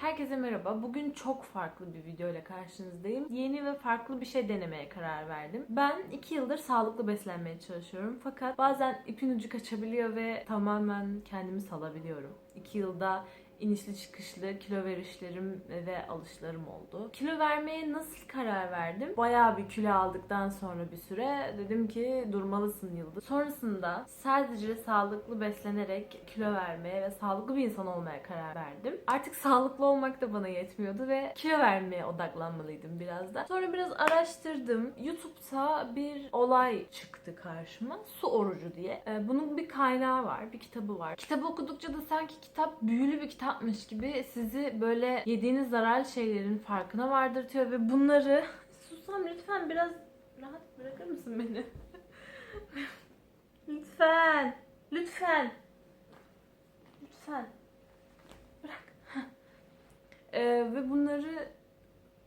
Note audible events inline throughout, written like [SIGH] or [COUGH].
Herkese merhaba. Bugün çok farklı bir video ile karşınızdayım. Yeni ve farklı bir şey denemeye karar verdim. Ben 2 yıldır sağlıklı beslenmeye çalışıyorum. Fakat bazen ipin ucu kaçabiliyor ve tamamen kendimi salabiliyorum. 2 yılda inişli çıkışlı kilo verişlerim ve alışlarım oldu. Kilo vermeye nasıl karar verdim? Bayağı bir kilo aldıktan sonra bir süre dedim ki durmalısın Yıldız. Sonrasında sadece sağlıklı beslenerek kilo vermeye ve sağlıklı bir insan olmaya karar verdim. Artık sağlıklı olmak da bana yetmiyordu ve kilo vermeye odaklanmalıydım biraz da. Sonra biraz araştırdım. YouTube'da bir olay çıktı karşıma. Su orucu diye. Ee, Bunun bir kaynağı var, bir kitabı var. Kitabı okudukça da sanki kitap büyülü bir kitapmış gibi sizi böyle yediğiniz zararlı şeylerin farkına vardırtıyor ve bunları [LAUGHS] Susam lütfen biraz rahat bırakır mısın beni? [LAUGHS] lütfen. Lütfen. Lütfen. Bırak. [LAUGHS] Ee, ve bunları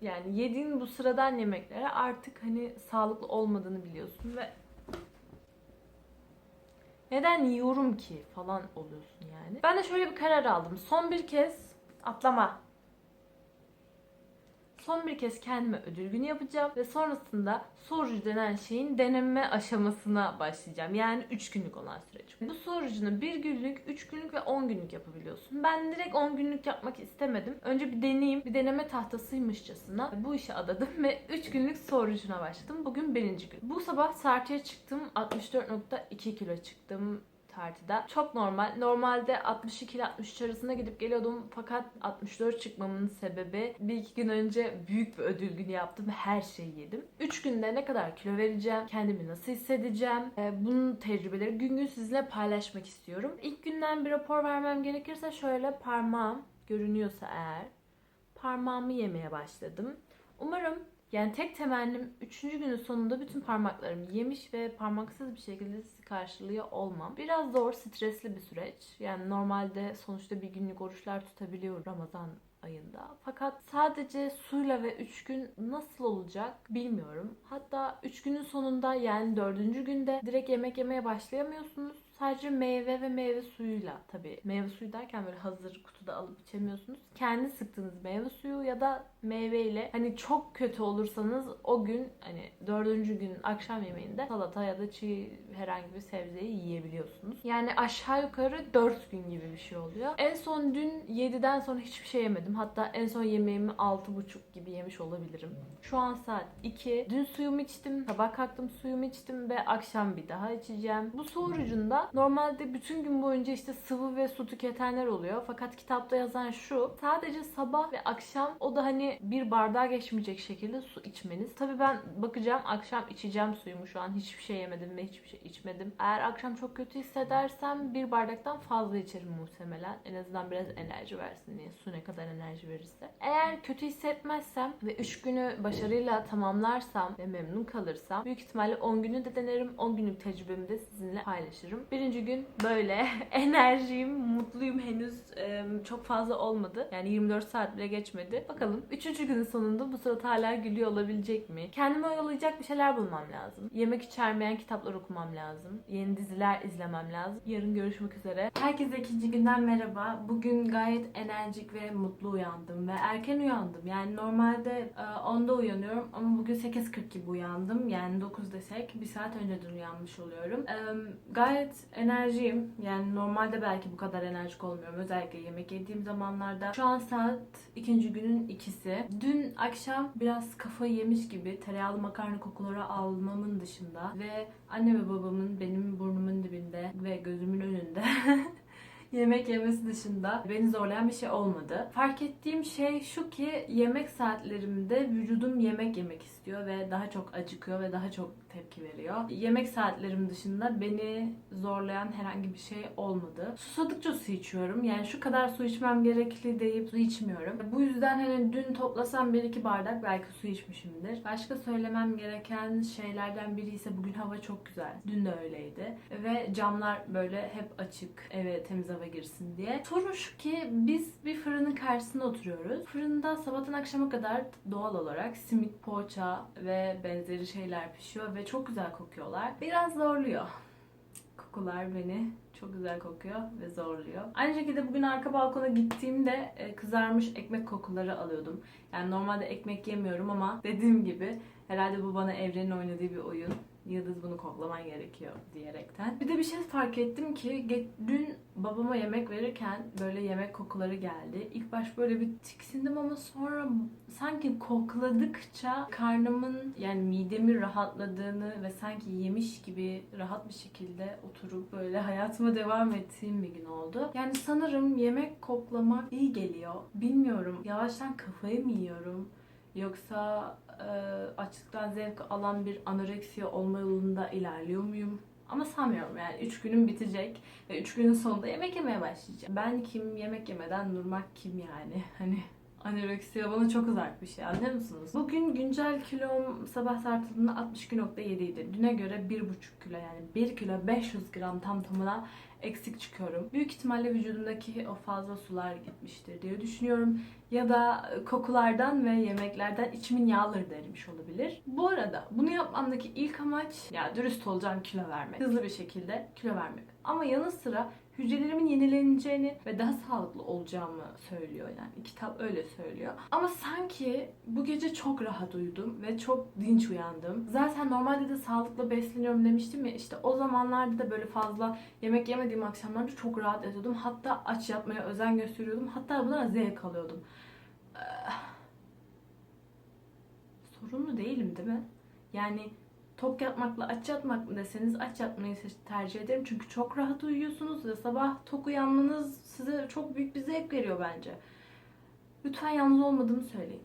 yani yediğin bu sıradan yemeklere artık hani sağlıklı olmadığını biliyorsun ve neden yiyorum ki falan oluyorsun yani. Ben de şöyle bir karar aldım. Son bir kez atlama. Son bir kez kendime ödül günü yapacağım ve sonrasında sorucu denen şeyin deneme aşamasına başlayacağım. Yani 3 günlük olan süreç. Bu sorucunu 1 günlük, 3 günlük ve 10 günlük yapabiliyorsun. Ben direkt 10 günlük yapmak istemedim. Önce bir deneyeyim, bir deneme tahtasıymışçasına bu işe adadım ve 3 günlük sorucuna başladım. Bugün birinci gün. Bu sabah tartıya çıktım. 64.2 kilo çıktım tartıda. Çok normal. Normalde 62 ile 63 arasında gidip geliyordum fakat 64 çıkmamın sebebi bir iki gün önce büyük bir ödül günü yaptım her şeyi yedim. 3 günde ne kadar kilo vereceğim, kendimi nasıl hissedeceğim, e, bunun tecrübeleri gün gün sizinle paylaşmak istiyorum. İlk günden bir rapor vermem gerekirse şöyle parmağım görünüyorsa eğer parmağımı yemeye başladım. Umarım yani tek temennim 3. günün sonunda bütün parmaklarımı yemiş ve parmaksız bir şekilde sizi karşılıyor olmam. Biraz zor, stresli bir süreç. Yani normalde sonuçta bir günlük oruçlar tutabiliyorum Ramazan ayında. Fakat sadece suyla ve 3 gün nasıl olacak bilmiyorum. Hatta 3 günün sonunda yani 4. günde direkt yemek yemeye başlayamıyorsunuz. Sadece meyve ve meyve suyuyla tabii. Meyve suyu derken böyle hazır kutuda alıp içemiyorsunuz. Kendi sıktığınız meyve suyu ya da meyveyle hani çok kötü olursanız o gün hani dördüncü gün akşam yemeğinde salata ya da çiğ herhangi bir sebzeyi yiyebiliyorsunuz. Yani aşağı yukarı 4 gün gibi bir şey oluyor. En son dün 7'den sonra hiçbir şey yemedim. Hatta en son yemeğimi 6.30 gibi yemiş olabilirim. Şu an saat 2. Dün suyumu içtim. Sabah kalktım suyumu içtim ve akşam bir daha içeceğim. Bu su orucunda normalde bütün gün boyunca işte sıvı ve su tüketenler oluyor. Fakat kitapta yazan şu. Sadece sabah ve akşam o da hani bir bardağa geçmeyecek şekilde su içmeniz. Tabii ben bakacağım akşam içeceğim suyumu şu an hiçbir şey yemedim ve hiçbir şey içmedim. Eğer akşam çok kötü hissedersem bir bardaktan fazla içerim muhtemelen. En azından biraz enerji versin diye. Su ne kadar enerji verirse. Eğer kötü hissetmezsem ve 3 günü başarıyla tamamlarsam ve memnun kalırsam büyük ihtimalle 10 günü de denerim. 10 günlük tecrübemi de sizinle paylaşırım. Birinci gün böyle [LAUGHS] enerjiyim, mutluyum henüz e, çok fazla olmadı. Yani 24 saat bile geçmedi. Bakalım 3. günün sonunda bu surat hala gülüyor olabilecek mi? Kendime oyalayacak bir şeyler bulmam lazım. Yemek içermeyen kitaplar okumam lazım. Yeni diziler izlemem lazım. Yarın görüşmek üzere. Herkese ikinci günden merhaba. Bugün gayet enerjik ve mutlu uyandım ve erken uyandım. Yani normalde e, 10'da uyanıyorum ama bugün 8.40 gibi uyandım. Yani 9 desek bir saat önceden uyanmış oluyorum. E, gayet enerjiyim. Yani normalde belki bu kadar enerjik olmuyorum. Özellikle yemek yediğim zamanlarda. Şu an saat ikinci günün ikisi. Dün akşam biraz kafayı yemiş gibi tereyağlı makarna kokuları almamın dışında ve anne ve babamın benim burnumun dibinde ve gözümün önünde [LAUGHS] yemek yemesi dışında beni zorlayan bir şey olmadı. Fark ettiğim şey şu ki yemek saatlerimde vücudum yemek yemek istiyor ve daha çok acıkıyor ve daha çok tepki veriyor. Yemek saatlerim dışında beni zorlayan herhangi bir şey olmadı. Susadıkça su içiyorum. Yani şu kadar su içmem gerekli deyip su içmiyorum. Bu yüzden hani dün toplasam bir iki bardak belki su içmişimdir. Başka söylemem gereken şeylerden biri ise bugün hava çok güzel. Dün de öyleydi. Ve camlar böyle hep açık. Eve temiz hava girsin diye. Sorun şu ki biz bir fırının karşısında oturuyoruz. Fırında sabahtan akşama kadar doğal olarak simit, poğaça ve benzeri şeyler pişiyor ve çok güzel kokuyorlar. Biraz zorluyor. kokular beni çok güzel kokuyor ve zorluyor. Aynı şekilde bugün arka balkona gittiğimde e, kızarmış ekmek kokuları alıyordum. Yani normalde ekmek yemiyorum ama dediğim gibi herhalde bu bana evrenin oynadığı bir oyun. Yıldız bunu koklaman gerekiyor diyerekten. Bir de bir şey fark ettim ki dün babama yemek verirken böyle yemek kokuları geldi. İlk baş böyle bir tiksindim ama sonra sanki kokladıkça karnımın yani midemin rahatladığını ve sanki yemiş gibi rahat bir şekilde oturup böyle hayatıma devam ettiğim bir gün oldu. Yani sanırım yemek koklamak iyi geliyor. Bilmiyorum. Yavaştan kafayı mı yiyorum? Yoksa açlıktan zevk alan bir anoreksiya olma yolunda ilerliyor muyum? Ama sanmıyorum yani 3 günüm bitecek ve 3 günün sonunda yemek yemeye başlayacağım. Ben kim, yemek yemeden durmak kim yani? [LAUGHS] Hani anoreksiya bana çok uzak bir şey anlıyor musunuz? Bugün güncel kilom sabah tartıldığında 62.7 idi. Düne göre 1,5 kilo yani 1 kilo 500 gram tam tamına eksik çıkıyorum. Büyük ihtimalle vücudumdaki o fazla sular gitmiştir diye düşünüyorum. Ya da kokulardan ve yemeklerden içimin yağları erimiş olabilir. Bu arada bunu yapmamdaki ilk amaç ya dürüst olacağım kilo vermek. Hızlı bir şekilde kilo vermek. Ama yanı sıra hücrelerimin yenileneceğini ve daha sağlıklı olacağımı söylüyor yani kitap öyle söylüyor. Ama sanki bu gece çok rahat uyudum ve çok dinç uyandım. Zaten normalde de sağlıklı besleniyorum demiştim ya işte o zamanlarda da böyle fazla yemek yemediğim akşamlarda çok rahat yatıyordum. Hatta aç yatmaya özen gösteriyordum. Hatta buna zevk alıyordum. Ee, sorunlu değilim değil mi? Yani tok yatmakla aç yatmak mı deseniz aç yatmayı tercih ederim. Çünkü çok rahat uyuyorsunuz ve sabah tok uyanmanız size çok büyük bir zevk veriyor bence. Lütfen yalnız olmadığımı söyleyin.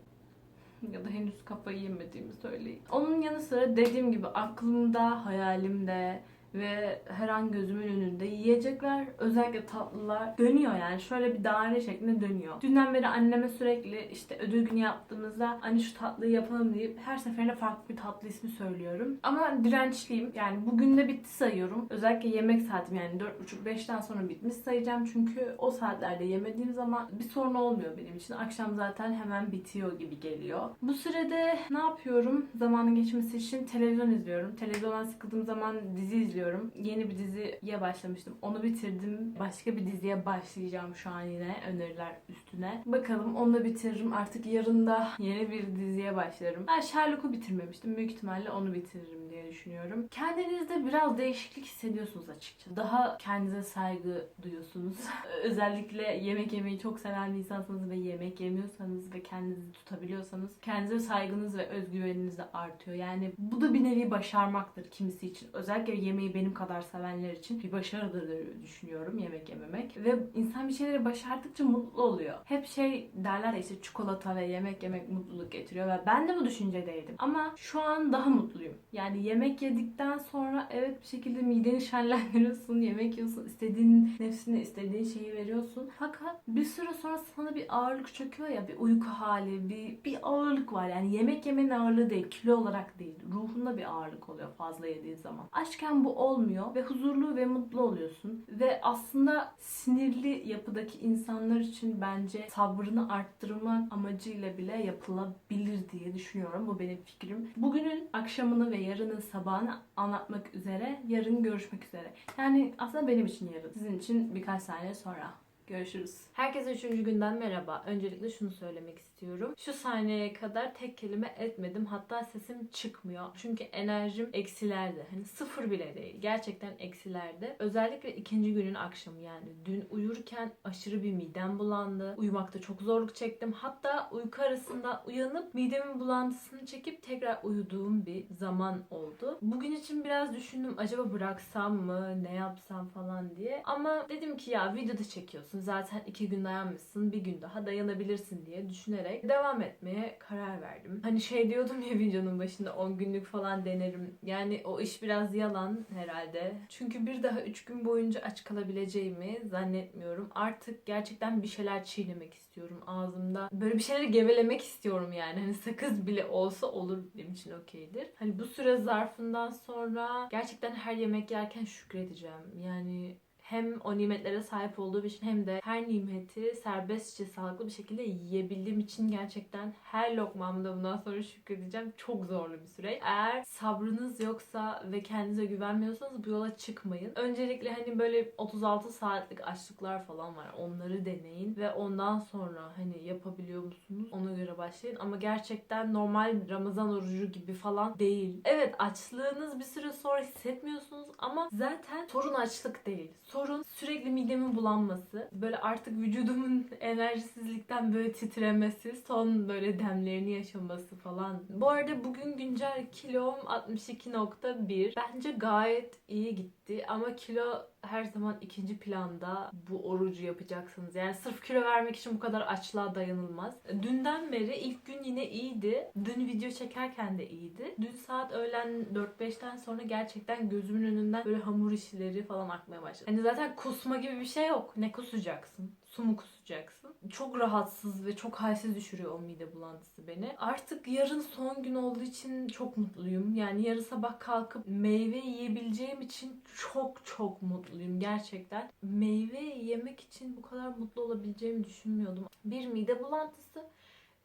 Ya da henüz kafayı yemediğimi söyleyin. Onun yanı sıra dediğim gibi aklımda, hayalimde, ve her an gözümün önünde yiyecekler özellikle tatlılar dönüyor yani şöyle bir daire şeklinde dönüyor. Dünden beri anneme sürekli işte ödül günü yaptığımızda hani şu tatlıyı yapalım deyip her seferinde farklı bir tatlı ismi söylüyorum. Ama dirençliyim yani bugün de bitti sayıyorum. Özellikle yemek saatim yani 4.30-5'ten sonra bitmiş sayacağım çünkü o saatlerde yemediğim zaman bir sorun olmuyor benim için. Akşam zaten hemen bitiyor gibi geliyor. Bu sürede ne yapıyorum? Zamanın geçmesi için televizyon izliyorum. Televizyondan sıkıldığım zaman dizi izliyorum izliyorum. Yeni bir diziye başlamıştım. Onu bitirdim. Başka bir diziye başlayacağım şu an yine öneriler üstüne. Bakalım onu da bitiririm. Artık yarın da yeni bir diziye başlarım. Ben Sherlock'u bitirmemiştim. Büyük ihtimalle onu bitiririm diye düşünüyorum. Kendinizde biraz değişiklik hissediyorsunuz açıkçası. Daha kendinize saygı duyuyorsunuz. [LAUGHS] Özellikle yemek yemeyi çok seven bir insansanız ve yemek yemiyorsanız ve kendinizi tutabiliyorsanız kendinize saygınız ve özgüveniniz de artıyor. Yani bu da bir nevi başarmaktır kimisi için. Özellikle yemeği benim kadar sevenler için bir başarıdır düşünüyorum yemek yememek. Ve insan bir şeyleri başardıkça mutlu oluyor. Hep şey derler ya işte çikolata ve yemek yemek mutluluk getiriyor ve ben de bu düşüncedeydim. Ama şu an daha mutluyum. Yani yemek yedikten sonra evet bir şekilde mideni şenlendiriyorsun, yemek yiyorsun, istediğin nefsine istediğin şeyi veriyorsun. Fakat bir süre sonra sana bir ağırlık çöküyor ya bir uyku hali, bir, bir ağırlık var. Yani yemek yemenin ağırlığı değil, kilo olarak değil. Ruhunda bir ağırlık oluyor fazla yediğin zaman. Açken bu olmuyor ve huzurlu ve mutlu oluyorsun. Ve aslında sinirli yapıdaki insanlar için bence sabrını arttırmak amacıyla bile yapılabilir diye düşünüyorum. Bu benim fikrim. Bugünün akşamını ve yarının sabahını anlatmak üzere. Yarın görüşmek üzere. Yani aslında benim için yarın. Sizin için birkaç saniye sonra. Görüşürüz. Herkese üçüncü günden merhaba. Öncelikle şunu söylemek istiyorum. Şu saniyeye kadar tek kelime etmedim. Hatta sesim çıkmıyor. Çünkü enerjim eksilerde. Hani sıfır bile değil. Gerçekten eksilerde. Özellikle ikinci günün akşamı yani. Dün uyurken aşırı bir midem bulandı. Uyumakta çok zorluk çektim. Hatta uyku arasında uyanıp midemin bulantısını çekip tekrar uyuduğum bir zaman oldu. Bugün için biraz düşündüm. Acaba bıraksam mı? Ne yapsam falan diye. Ama dedim ki ya videoda çekiyorsun. Zaten iki gün dayanmışsın. Bir gün daha dayanabilirsin diye düşünerek devam etmeye karar verdim. Hani şey diyordum ya [LAUGHS] videonun başında 10 günlük falan denerim. Yani o iş biraz yalan herhalde. Çünkü bir daha 3 gün boyunca aç kalabileceğimi zannetmiyorum. Artık gerçekten bir şeyler çiğnemek istiyorum ağzımda. Böyle bir şeyleri gevelemek istiyorum yani. Hani sakız bile olsa olur benim için okeydir. Hani bu süre zarfından sonra gerçekten her yemek yerken şükredeceğim. Yani hem o nimetlere sahip olduğum için hem de her nimeti serbestçe sağlıklı bir şekilde yiyebildiğim için gerçekten her lokmamda bundan sonra şükredeceğim. Çok zorlu bir süreç. Eğer sabrınız yoksa ve kendinize güvenmiyorsanız bu yola çıkmayın. Öncelikle hani böyle 36 saatlik açlıklar falan var. Onları deneyin ve ondan sonra hani yapabiliyor musunuz? Ona göre başlayın. Ama gerçekten normal Ramazan orucu gibi falan değil. Evet açlığınız bir süre sonra hissetmiyorsunuz ama zaten sorun açlık değil. Sorun sürekli midemin bulanması. Böyle artık vücudumun [LAUGHS] enerjisizlikten böyle titremesi, son böyle demlerini yaşaması falan. Bu arada bugün güncel kilom 62.1. Bence gayet iyi gitti ama kilo her zaman ikinci planda bu orucu yapacaksınız. Yani sırf kilo vermek için bu kadar açlığa dayanılmaz. Dünden beri ilk gün yine iyiydi. Dün video çekerken de iyiydi. Dün saat öğlen 4-5'ten sonra gerçekten gözümün önünden böyle hamur işleri falan akmaya başladı. Hani zaten kusma gibi bir şey yok. Ne kusacaksın? Su mu kusacaksın? Çok rahatsız ve çok halsiz düşürüyor o mide bulantısı beni. Artık yarın son gün olduğu için çok mutluyum. Yani yarın sabah kalkıp meyve yiyebileceğim için çok çok mutluyum gerçekten. Meyve yemek için bu kadar mutlu olabileceğimi düşünmüyordum. Bir mide bulantısı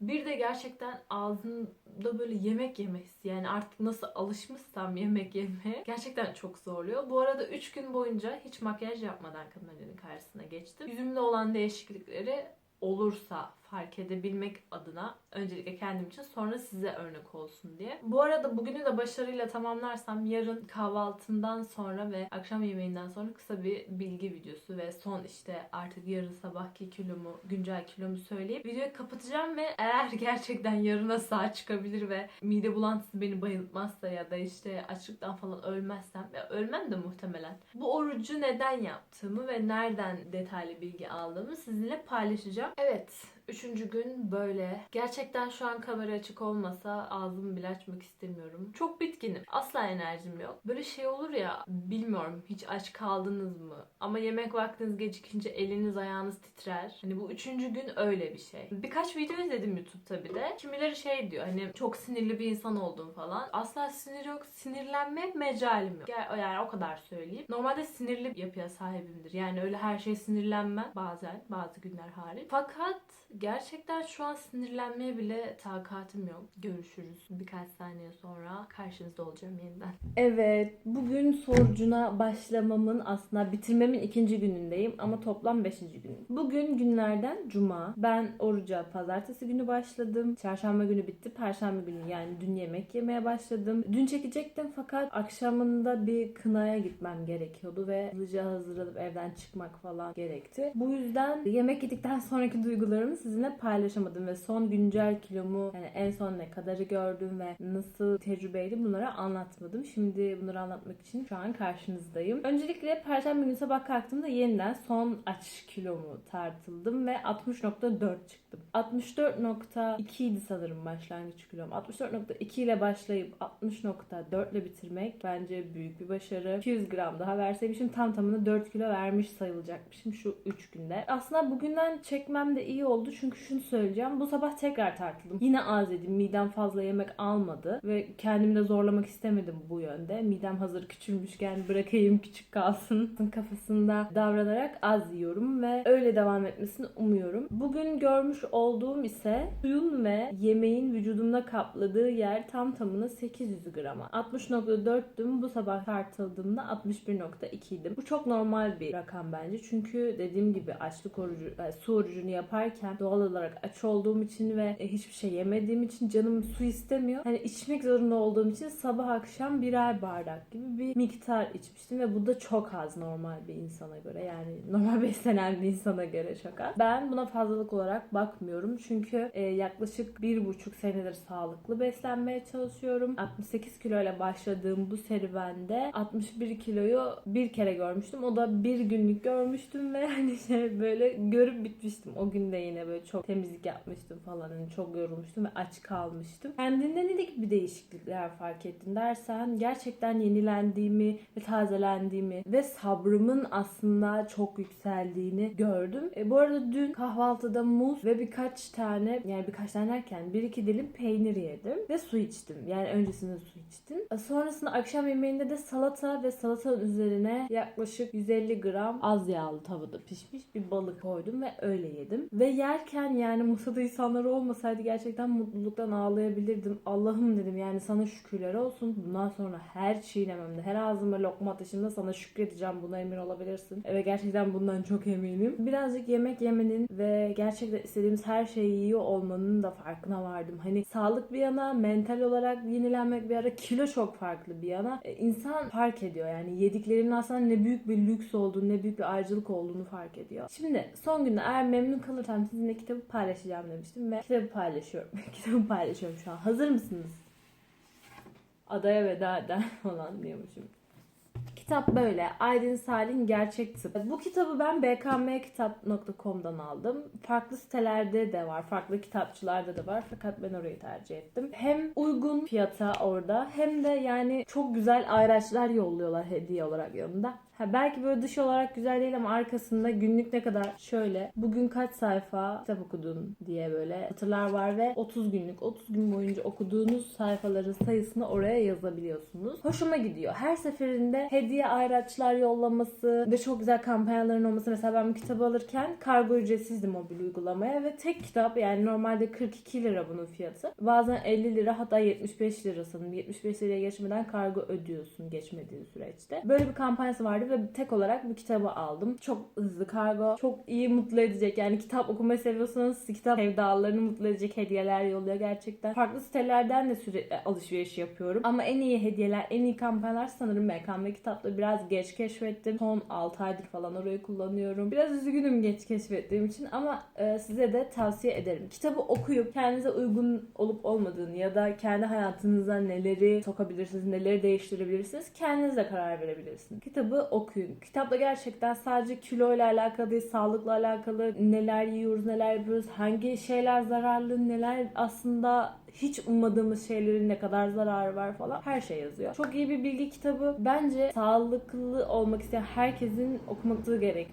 bir de gerçekten ağzımda böyle yemek yemesi yani artık nasıl alışmışsam yemek yemeye gerçekten çok zorluyor. Bu arada 3 gün boyunca hiç makyaj yapmadan kameranın karşısına geçtim. Yüzümde olan değişiklikleri olursa fark edebilmek adına öncelikle kendim için sonra size örnek olsun diye. Bu arada bugünü de başarıyla tamamlarsam yarın kahvaltından sonra ve akşam yemeğinden sonra kısa bir bilgi videosu ve son işte artık yarın sabahki kilomu, güncel kilomu söyleyip videoyu kapatacağım ve eğer [LAUGHS] gerçekten yarına sağ çıkabilir ve mide bulantısı beni bayıltmazsa ya da işte açlıktan falan ölmezsem ya ölmem de muhtemelen. Bu orucu neden yaptığımı ve nereden detaylı bilgi aldığımı sizinle paylaşacağım. Evet, Üçüncü gün böyle. Gerçekten şu an kamera açık olmasa ağzımı bile açmak istemiyorum. Çok bitkinim. Asla enerjim yok. Böyle şey olur ya bilmiyorum hiç aç kaldınız mı? Ama yemek vaktiniz gecikince eliniz ayağınız titrer. Hani bu üçüncü gün öyle bir şey. Birkaç video izledim YouTube'da bir de. Kimileri şey diyor hani çok sinirli bir insan oldum falan. Asla sinir yok. Sinirlenme mecalim yok. Yani o kadar söyleyeyim. Normalde sinirli yapıya sahibimdir. Yani öyle her şey sinirlenmem bazen bazı günler hariç. Fakat Gerçekten şu an sinirlenmeye bile takatim yok. Görüşürüz birkaç saniye sonra karşınızda olacağım yeniden. Evet, bugün sorucuna başlamamın aslında bitirmemin ikinci günündeyim ama toplam beşinci günüm. Bugün günlerden cuma. Ben oruca pazartesi günü başladım. Çarşamba günü bitti. Perşembe günü yani dün yemek yemeye başladım. Dün çekecektim fakat akşamında bir kınaya gitmem gerekiyordu ve hızlıca hazırlanıp evden çıkmak falan gerekti. Bu yüzden yemek yedikten sonraki duygularımı sizinle paylaşamadım ve son güncel kilomu yani en son ne kadarı gördüm ve nasıl tecrübeydi bunları anlatmadım. Şimdi bunları anlatmak için şu an karşınızdayım. Öncelikle perşembe günü sabah kalktığımda yeniden son aç kilomu tartıldım ve 60.4 çıktım. 64.2 idi sanırım başlangıç kilom. 64.2 ile başlayıp 60.4 ile bitirmek bence büyük bir başarı. 200 gram daha verseymişim tam tamına 4 kilo vermiş sayılacakmışım şu 3 günde. Aslında bugünden çekmem de iyi oldu çünkü şunu söyleyeceğim. Bu sabah tekrar tartıldım. Yine az yedim. Midem fazla yemek almadı ve kendimi de zorlamak istemedim bu yönde. Midem hazır küçülmüşken bırakayım küçük kalsın [LAUGHS] kafasında davranarak az yiyorum ve öyle devam etmesini umuyorum. Bugün görmüş olduğum ise suyun ve yemeğin vücudumda kapladığı yer tam tamına 800 grama. 60.4'tüm bu sabah tartıldığımda 61.2'ydim. Bu çok normal bir rakam bence. Çünkü dediğim gibi açlık orucu, yani su orucunu yaparken doğal olarak aç olduğum için ve e, hiçbir şey yemediğim için canım su istemiyor. Hani içmek zorunda olduğum için sabah akşam birer bardak gibi bir miktar içmiştim ve bu da çok az normal bir insana göre. Yani [LAUGHS] normal beslenen bir insana göre çok az. Ben buna fazlalık olarak bakmıyorum. Çünkü e, yaklaşık bir buçuk senedir sağlıklı beslenmeye çalışıyorum. 68 kilo ile başladığım bu serüvende 61 kiloyu bir kere görmüştüm. O da bir günlük görmüştüm ve [LAUGHS] hani şey böyle görüp bitmiştim. O günde yine böyle böyle çok temizlik yapmıştım falan. Hani çok yorulmuştum ve aç kalmıştım. Kendinde ne gibi değişiklikler fark ettin dersen gerçekten yenilendiğimi ve tazelendiğimi ve sabrımın aslında çok yükseldiğini gördüm. E, bu arada dün kahvaltıda muz ve birkaç tane yani birkaç tane derken bir iki dilim peynir yedim ve su içtim. Yani öncesinde su içtim. E, Sonrasında akşam yemeğinde de salata ve salatanın üzerine yaklaşık 150 gram az yağlı tavada pişmiş bir balık koydum ve öyle yedim. Ve yerken yani masada insanlar olmasaydı gerçekten mutluluktan ağlayabilirdim. Allah'ım dedim yani sana şükürler olsun. Bundan sonra her çiğnememde, her ağzıma lokma atışımda sana şükredeceğim. Buna emin olabilirsin. Ve gerçekten bundan çok eminim. Birazcık yemek yemenin ve gerçekten istediğimiz her şeyi yiyor olmanın da farkına vardım. Hani sağlık bir yana, mental olarak yenilenmek bir ara, kilo çok farklı bir yana. E, insan fark ediyor yani yediklerinin aslında ne büyük bir lüks olduğunu, ne büyük bir ayrıcalık olduğunu fark ediyor. Şimdi son günde eğer memnun kalırsam sizinle kitabı paylaşacağım demiştim ve kitabı paylaşıyorum. [LAUGHS] kitabı paylaşıyorum şu an. Hazır mısınız? Adaya veda eden [LAUGHS] falan diyormuşum. Kitap böyle. Aydın Salih'in Gerçek Tıp. Bu kitabı ben bkmkitap.com'dan aldım. Farklı sitelerde de var. Farklı kitapçılarda da var. Fakat ben orayı tercih ettim. Hem uygun fiyata orada hem de yani çok güzel ayraçlar yolluyorlar hediye olarak yanında. Ha, belki böyle dış olarak güzel değil ama arkasında günlük ne kadar şöyle bugün kaç sayfa kitap okudun diye böyle hatırlar var ve 30 günlük 30 gün boyunca okuduğunuz sayfaların sayısını oraya yazabiliyorsunuz. Hoşuma gidiyor. Her seferinde hediye ayraçlar yollaması ve çok güzel kampanyaların olması. Mesela ben bu kitabı alırken kargo ücretsizdi mobil uygulamaya ve tek kitap yani normalde 42 lira bunun fiyatı. Bazen 50 lira hatta 75 lira sanırım. 75 liraya geçmeden kargo ödüyorsun geçmediği süreçte. Böyle bir kampanyası vardı ve tek olarak bu kitabı aldım. Çok hızlı kargo. Çok iyi mutlu edecek. Yani kitap okumayı seviyorsanız kitap sevdalarını mutlu edecek hediyeler yolluyor gerçekten. Farklı sitelerden de sürekli alışveriş yapıyorum. Ama en iyi hediyeler, en iyi kampanyalar sanırım BKM kitapta biraz geç keşfettim. Son 6 aydır falan orayı kullanıyorum. Biraz üzgünüm geç keşfettiğim için ama e, size de tavsiye ederim. Kitabı okuyup kendinize uygun olup olmadığını ya da kendi hayatınıza neleri sokabilirsiniz, neleri değiştirebilirsiniz kendiniz de karar verebilirsiniz. Kitabı okuyun. Kitapla gerçekten sadece kilo ile alakalı değil, sağlıkla alakalı neler yiyoruz, neler yapıyoruz, hangi şeyler zararlı, neler aslında hiç ummadığımız şeylerin ne kadar zararı var falan her şey yazıyor. Çok iyi bir bilgi kitabı. Bence sağlıklı olmak isteyen herkesin okuması gerek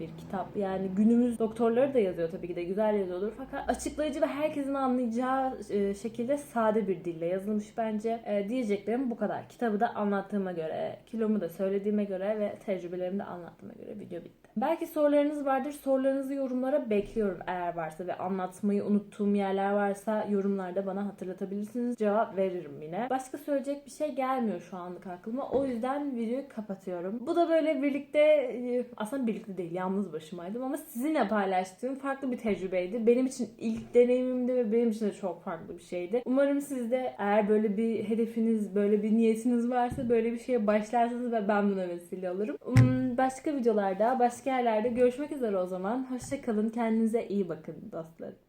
bir kitap. Yani günümüz doktorları da yazıyor tabii ki de güzel yazıyordur fakat açıklayıcı ve herkesin anlayacağı e, şekilde sade bir dille yazılmış bence. E, diyeceklerim bu kadar. Kitabı da anlattığıma göre, kilomu da söylediğime göre ve tecrübelerimi de anlattığıma göre video bitti. Belki sorularınız vardır. Sorularınızı yorumlara bekliyorum eğer varsa ve anlatmayı unuttuğum yerler varsa yorumlarda bana hatırlatabilirsiniz. Cevap veririm yine. Başka söyleyecek bir şey gelmiyor şu anlık aklıma. O yüzden videoyu kapatıyorum. Bu da böyle birlikte e, aslında birlikte değil yalnız başımaydım ama sizinle paylaştığım farklı bir tecrübeydi. Benim için ilk deneyimimdi ve benim için de çok farklı bir şeydi. Umarım siz de eğer böyle bir hedefiniz, böyle bir niyetiniz varsa böyle bir şeye başlarsınız ve ben buna vesile olurum. Hmm, Başka videolarda, başka yerlerde görüşmek üzere o zaman. Hoşçakalın. Kendinize iyi bakın dostlarım.